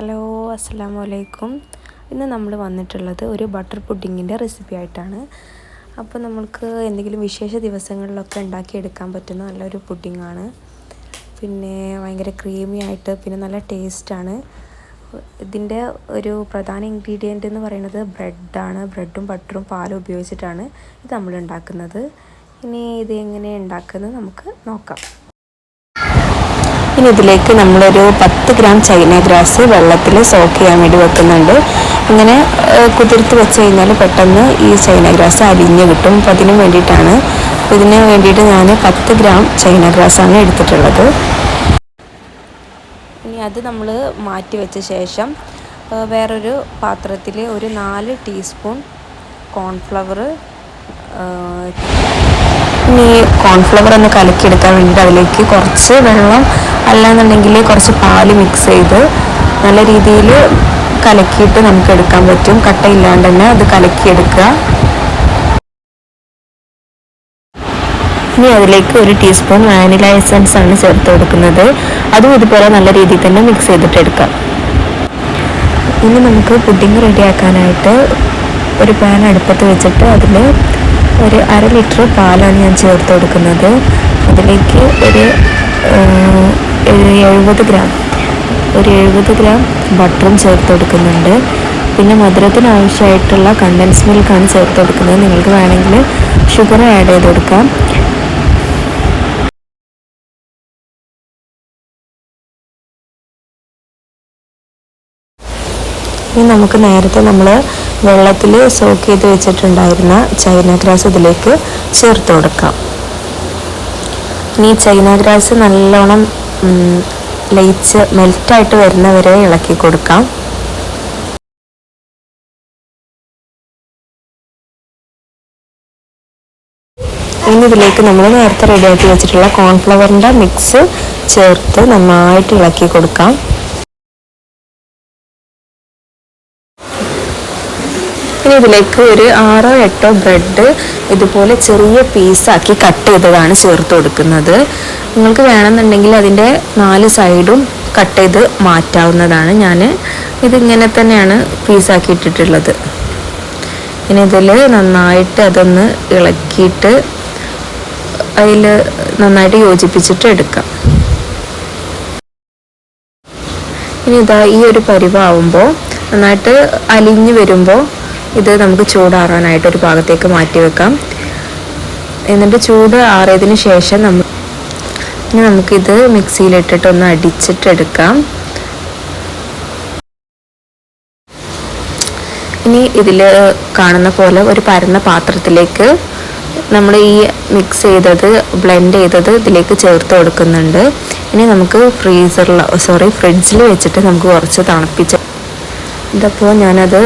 Hello അസ്സാം വലൈക്കും ഇന്ന് നമ്മൾ വന്നിട്ടുള്ളത് ഒരു ബട്ടർ പുഡിങ്ങിന്റെ റെസിപ്പി ആയിട്ടാണ്. അപ്പോൾ നമ്മൾക്ക് എന്തെങ്കിലും വിശേഷ ദിവസങ്ങളിലൊക്കെ ഉണ്ടാക്കിയെടുക്കാൻ പറ്റുന്ന നല്ലൊരു പുഡിങ്ങാണ്. പിന്നെ ഭയങ്കര ക്രീമി ആയിട്ട് പിന്നെ നല്ല ടേസ്റ്റാണ് ഇതിന്റെ ഒരു പ്രധാന ഇൻഗ്രീഡിയന്റ് എന്ന് പറയുന്നത് ബ്രെഡാണ് ബ്രെഡും ബട്ടറും പാലും ഉപയോഗിച്ചിട്ടാണ് ഇത് നമ്മൾ ഉണ്ടാക്കുന്നത്. ഇനി ഇത് എങ്ങനെ ഉണ്ടാക്കുന്നത് നമുക്ക് നോക്കാം. ഇനി ഇതിലേക്ക് നമ്മളൊരു പത്ത് ഗ്രാം ചൈന ഗ്രാസ് വെള്ളത്തിൽ സോക്ക് ചെയ്യാൻ വേണ്ടി വെക്കുന്നുണ്ട്. അങ്ങനെ കുതിർത്ത് വെച്ച് കഴിഞ്ഞാൽ പെട്ടെന്ന് ഈ ചൈന ഗ്രാസ് അരിഞ്ഞ് കിട്ടും. അപ്പോൾ അതിന് വേണ്ടിയിട്ടാണ്. അപ്പോൾ ഇതിന് വേണ്ടിയിട്ട് ഞാൻ പത്ത് ഗ്രാം ചൈന ഗ്രാസാണ് എടുത്തിട്ടുള്ളത്. ഇനി അത് നമ്മൾ മാറ്റി വെച്ച ശേഷം വേറൊരു പാത്രത്തിൽ ഒരു നാല് ടീസ്പൂൺ കോൺഫ്ലവർ ഇനി കോൺഫ്ലവർ ഒന്ന് കലക്കിയെടുക്കാൻ വേണ്ടിയിട്ട് അതിലേക്ക് കുറച്ച് വെള്ളം അല്ലാന്നുണ്ടെങ്കിൽ കുറച്ച് പാൽ മിക്സ് ചെയ്ത് നല്ല രീതിയിൽ കലക്കിയിട്ട് നമുക്ക് എടുക്കാൻ പറ്റും. കട്ടയില്ലാണ്ട് തന്നെ അത് കലക്കിയെടുക്കുക. ഇനി അതിലേക്ക് ഒരു ടീസ്പൂൺ വാനില എസൻസ് ആണ് ചേർത്ത് കൊടുക്കുന്നത്. അതും ഇതുപോലെ നല്ല രീതിയിൽ തന്നെ മിക്സ് ചെയ്തിട്ട് എടുക്കാം. ഇനി നമുക്ക് പുഡിങ് റെഡിയാക്കാനായിട്ട് ഒരു പാൻ അടുപ്പത്ത് വെച്ചിട്ട് അതിൽ ഒരു അര ലിറ്റർ പാലാണ് ഞാൻ ചേർത്ത് കൊടുക്കുന്നത്. അതിലേക്ക് ഒരു എഴുപത് ഗ്രാം ഒരു എഴുപത് ഗ്രാം ബട്ടറും ചേർത്ത് കൊടുക്കുന്നുണ്ട്. പിന്നെ മധുരത്തിന് ആവശ്യമായിട്ടുള്ള കണ്ടൻസ് മിൽക്കാണ് ചേർത്ത് കൊടുക്കുന്നത്. നിങ്ങൾക്ക് വേണമെങ്കിൽ ഷുഗർ ആഡ് ചെയ്ത് കൊടുക്കാം. ഇനി നമുക്ക് നേരത്തെ നമ്മൾ വെള്ളത്തിൽ സോക്ക് ചെയ്ത് വെച്ചിട്ടുണ്ടായിരുന്ന ചൈന ഗ്രാസ് ഇതിലേക്ക് ചേർത്ത് കൊടുക്കാം. ഇനി ചൈന ഗ്രാസ് നല്ലോണം ലയിച്ച് മെൽറ്റായിട്ട് വരുന്നവരെ ഇളക്കി കൊടുക്കാം. ഇനി ഇതിലേക്ക് നമ്മൾ നേരത്തെ റെഡിയാക്കി വെച്ചിട്ടുള്ള കോൺഫ്ലവറിന്റെ മിക്സ് ചേർത്ത് നന്നായിട്ട് ഇളക്കി കൊടുക്കാം. ഇനി ഇതിലേക്ക് ഒരു ആറോ എട്ടോ ബ്രെഡ് ഇതുപോലെ ചെറിയ പീസാക്കി കട്ട് ചെയ്തതാണ് ചേർത്ത് കൊടുക്കുന്നത്. നിങ്ങൾക്ക് വേണമെന്നുണ്ടെങ്കിൽ അതിന്റെ നാല് സൈഡും കട്ട് ചെയ്ത് മാറ്റാവുന്നതാണ്. ഞാൻ ഇതിങ്ങനെ തന്നെയാണ് പീസാക്കി ഇട്ടിട്ടുള്ളത്. ഇനി ഇതിൽ നന്നായിട്ട് അതൊന്ന് ഇളക്കിയിട്ട് അതിൽ നന്നായിട്ട് യോജിപ്പിച്ചിട്ട് എടുക്കാം. ഇനി ഇതാ ഈ ഒരു പരിവാവുമ്പോൾ നന്നായിട്ട് അലിഞ്ഞു വരുമ്പോൾ ഇത് നമുക്ക് ചൂടാറാനായിട്ട് ഒരു ഭാഗത്തേക്ക് മാറ്റി വെക്കാം. എന്നിട്ട് ചൂട് ആറിയതിന് ശേഷം നമ്മൾ ഇനി നമുക്കിത് മിക്സിയിലിട്ടിട്ട് ഒന്ന് അടിച്ചിട്ടെടുക്കാം. ഇനി ഇതിൽ കാണുന്ന പോലെ ഒരു പരന്ന പാത്രത്തിലേക്ക് നമ്മൾ ഈ മിക്സ് ചെയ്തത് ബ്ലെൻഡ് ചെയ്തത് ഇതിലേക്ക് ചേർത്ത് കൊടുക്കുന്നുണ്ട്. ഇനി നമുക്ക് ഫ്രീസറിൽ സോറി ഫ്രിഡ്ജിൽ വെച്ചിട്ട് നമുക്ക് കുറച്ച് തണുപ്പിച്ച് ഇതപ്പോൾ ഞാനത്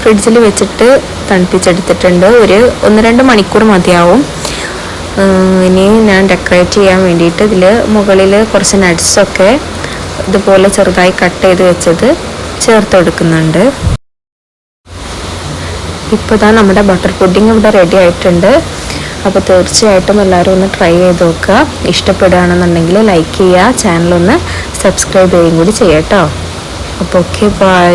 ഫ്രിഡ്ജിൽ വെച്ചിട്ട് തണുപ്പിച്ചെടുത്തിട്ടുണ്ട്. ഒരു ഒന്ന് രണ്ട് മണിക്കൂർ മതിയാവും. ഇനി ഞാൻ ഡെക്കറേറ്റ് ചെയ്യാൻ വേണ്ടിയിട്ട് ഇതിൽ മുകളിൽ കുറച്ച് നട്ട്സൊക്കെ ഇതുപോലെ ചെറുതായി കട്ട് ചെയ്ത് വെച്ചത് ചേർത്ത് കൊടുക്കുന്നുണ്ട് ഇപ്പോൾ ഇതാ നമ്മുടെ ബട്ടർ പുഡിംഗ് ഇവിടെ റെഡി ആയിട്ടുണ്ട്. അപ്പോൾ തീർച്ചയായിട്ടും എല്ലാവരും ഒന്ന് ട്രൈ ചെയ്ത് നോക്കുക. ഇഷ്ടപ്പെടുകയാണെന്നുണ്ടെങ്കിൽ ലൈക്ക് ചെയ്യുക. ചാനലൊന്ന് സബ്സ്ക്രൈബ് ചെയ്യുകയും കൂടി ചെയ്യാം കേട്ടോ അപ്പോൾ ഓക്കെ ബൈ.